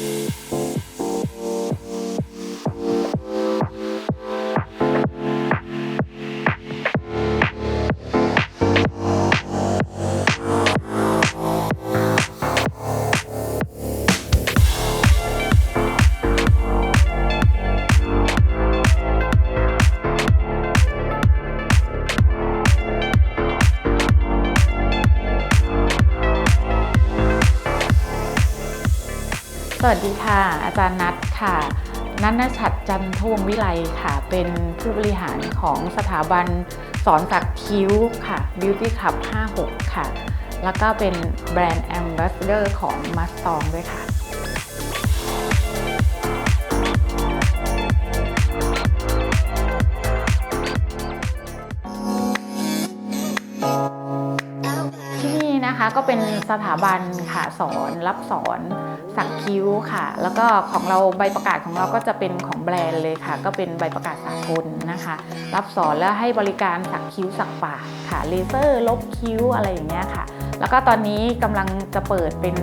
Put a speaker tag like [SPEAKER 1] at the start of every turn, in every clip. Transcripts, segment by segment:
[SPEAKER 1] Thank you. สวัสดีค่ะ อาจารย์นัทค่ะ นัทนชัดจันทวงวิไลค่ะ เป็นผู้บริหารของสถาบันสอนสักคิ้วค่ะ Beauty Club 56 ค่ะ แล้วก็เป็นแบรนด์แอมบาสเดอร์ของมัสตองด้วยค่ะ ก็เป็นสถาบันค่ะสอนรับสอนสักคิ้วค่ะ แล้วก็ของเราใบประกาศของเราก็จะเป็นของแบรนด์เลยค่ะ ก็เป็นใบประกาศสากลนะคะ รับสอนและให้บริการสักคิ้วสักปากค่ะเลเซอร์ลบคิ้วอะไรอย่างเงี้ยค่ะ แล้วก็ตอนนี้กำลังจะเปิดเป็น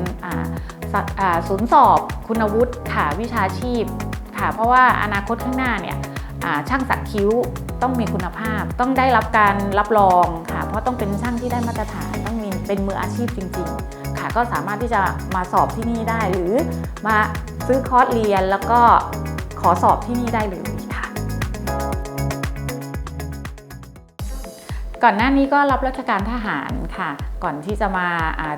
[SPEAKER 1] ศูนย์สอบคุณวุฒิค่ะวิชาชีพค่ะ เพราะว่าอนาคตข้างหน้าเนี่ยช่างสักคิ้วต้องมีคุณภาพ ต้องได้รับการรับรองค่ะ เพราะต้องเป็นช่างที่ได้มาตรฐานต้องมี เป็นมืออาชีพจริง ๆ ค่ะก็สามารถที่จะมาสอบที่นี่ได้ หรือมาซื้อคอร์สเรียนแล้วก็ขอสอบที่นี่ได้เลยค่ะ ก่อนหน้านี้ก็รับราชการทหารค่ะ ก่อนที่จะมา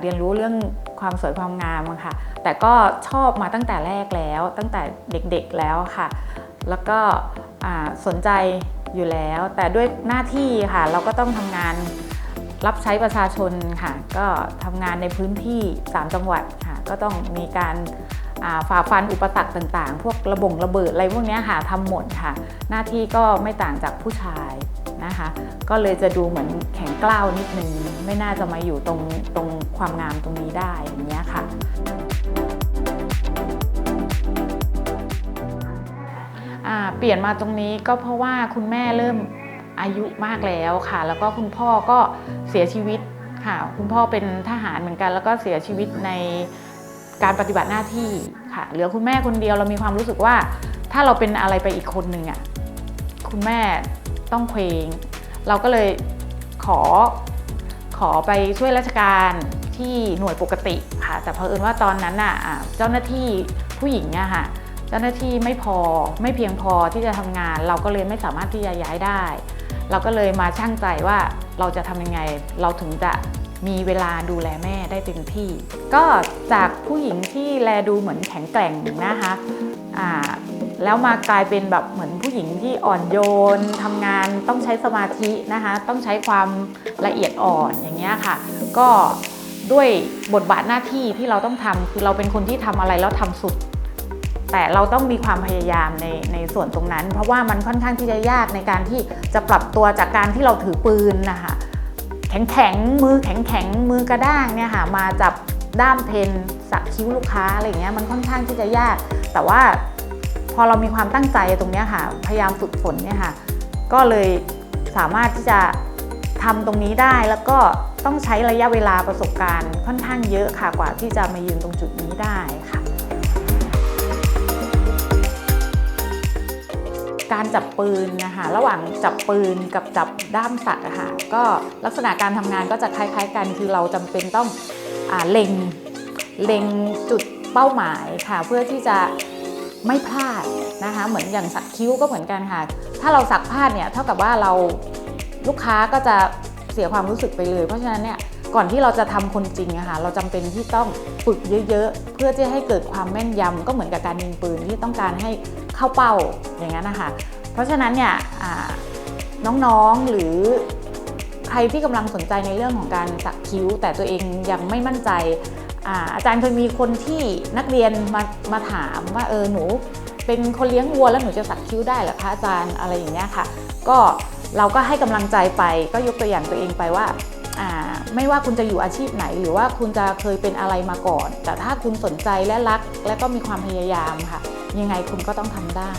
[SPEAKER 1] เรียนรู้เรื่องความสวยความงามค่ะ แต่ก็ชอบมาตั้งแต่แรกแล้ว ตั้งแต่เด็กๆแล้วค่ะ แล้วก็สนใจอยู่แล้ว แต่ด้วยหน้าที่ค่ะ เราก็ต้องทำงาน รับใช้ประชาชนค่ะ ก็ทำงานในพื้นที่ 3 จังหวัดค่ะ ก็ต้องมีการอ่าฝ่าฟันอุปสรรคต่างๆ พวกระบงระเบิดอะไรพวกนี้ค่ะทำหมดค่ะ หน้าที่ก็ไม่ต่างจากผู้ชายนะคะ ก็เลยจะดูเหมือนแข็งกล้าวนิดนึง ไม่น่าจะมาอยู่ตรงตรงความงามตรงนี้ได้อย่างเงี้ยค่ะเปลี่ยนมาตรงนี้ก็เพราะว่าคุณแม่เริ่ม อายุมากแล้วค่ะ แล้วก็คุณพ่อก็เสียชีวิตค่ะ คุณพ่อเป็นทหารเหมือนกัน แล้วก็เสียชีวิตในการปฏิบัติหน้าที่ค่ะ เหลือคุณแม่คนเดียวเรามีความรู้สึกว่า ถ้าเราเป็นอะไรไปอีกคนหนึ่งอะคุณแม่ต้องเคว้งเราก็เลยขอขอไปช่วยราชการที่หน่วยปกติค่ะ แต่เผอิญว่าตอนนั้นน่ะเจ้าหน้าที่ผู้หญิงอะค่ะ เจ้าหน้าที่ไม่พอไม่เพียงพอที่จะทำงาน เราก็เลยไม่สามารถที่จะย้ายได้ เราก็เลยมาช่างใจว่าเราจะทำยังไง เราถึงจะมีเวลาดูแลแม่ได้เต็มที่ ก็จากผู้หญิงที่แลดูเหมือนแข็งแกร่งนะคะอ่าแล้วมากลายเป็นแบบเหมือนผู้หญิงที่อ่อนโยนทำงานต้องใช้สมาธินะคะ ต้องใช้ความละเอียดอ่อนอย่างเงี้ยค่ะ ก็ด้วยบทบาทหน้าที่ที่เราต้องทำคือเราเป็นคนที่ทำอะไรแล้วทำสุด แต่เราต้องมีความพยายามในในส่วนตรงนั้น เพราะว่ามันค่อนข้างที่จะยากในการที่จะปรับตัวจากการที่เราถือปืนนะคะแข็งแข็งๆมือแข็งแข็งๆมือกระด้างเนี่ยค่ะมาจับด้ามเพนสักคิ้วลูกค้าอะไรเงี้ยมันค่อนข้างที่จะยาก แต่ว่าพอเรามีความตั้งใจตรงนี้ค่ะ พยายามฝึกฝนเนี่ยค่ะ ก็เลยสามารถที่จะทำตรงนี้ได้แล้วก็ต้องใช้ระยะเวลาประสบการณ์ค่อนข้างเยอะค่ะกว่าที่จะมายืนตรงจุดนี้ได้ค่ะ การจับปืนนะคะระหว่างจับปืนกับจับด้ามสัตว์อะค่ะก็ลักษณะการทำงานก็จะคล้าย ๆ กันคือเราจำเป็นต้องอเล็งเล็งจุดเป้าหมายค่ะ เพื่อที่จะไม่พลาดนะคะเหมือนอย่างสักคิ้วก็เหมือนกันค่ะ ถ้าเราสักพลาดเนี่ยเท่ากับว่าเราลูกค้าก็จะเสียความรู้สึกไปเลย เพราะฉะนั้นเนี่ย ก่อนที่เราจะทำคนจริงอะค่ะเราจำเป็นที่ต้องฝึกเยอะๆ เพื่อที่ให้เกิดความแม่นยำก็เหมือนกับการยิงปืนที่ต้องการให้เข้าเป้าอย่างนั้นนะคะเพราะฉะนั้นเนี่ยน้องๆหรือใครที่กำลังสนใจในเรื่องของการสักคิ้ว แต่ตัวเองยังไม่มั่นใจอาอาจารย์เคยมีคนที่นักเรียนมามาถามว่าเออหนูเป็นคนเลี้ยงวัวแล้วหนูจะสักคิ้วได้หรอคะอาจารย์อะไรอย่างเงี้ยค่ะ ก็เราก็ให้กำลังใจไปก็ยกตัวอย่างตัวเองไปว่า ไม่ว่าคุณจะอยู่อาชีพไหน หรือว่าคุณจะเคยเป็นอะไรมาก่อน แต่ถ้าคุณสนใจและรักและก็มีความพยายามค่ะ ยังไงคุณก็ต้องทำได้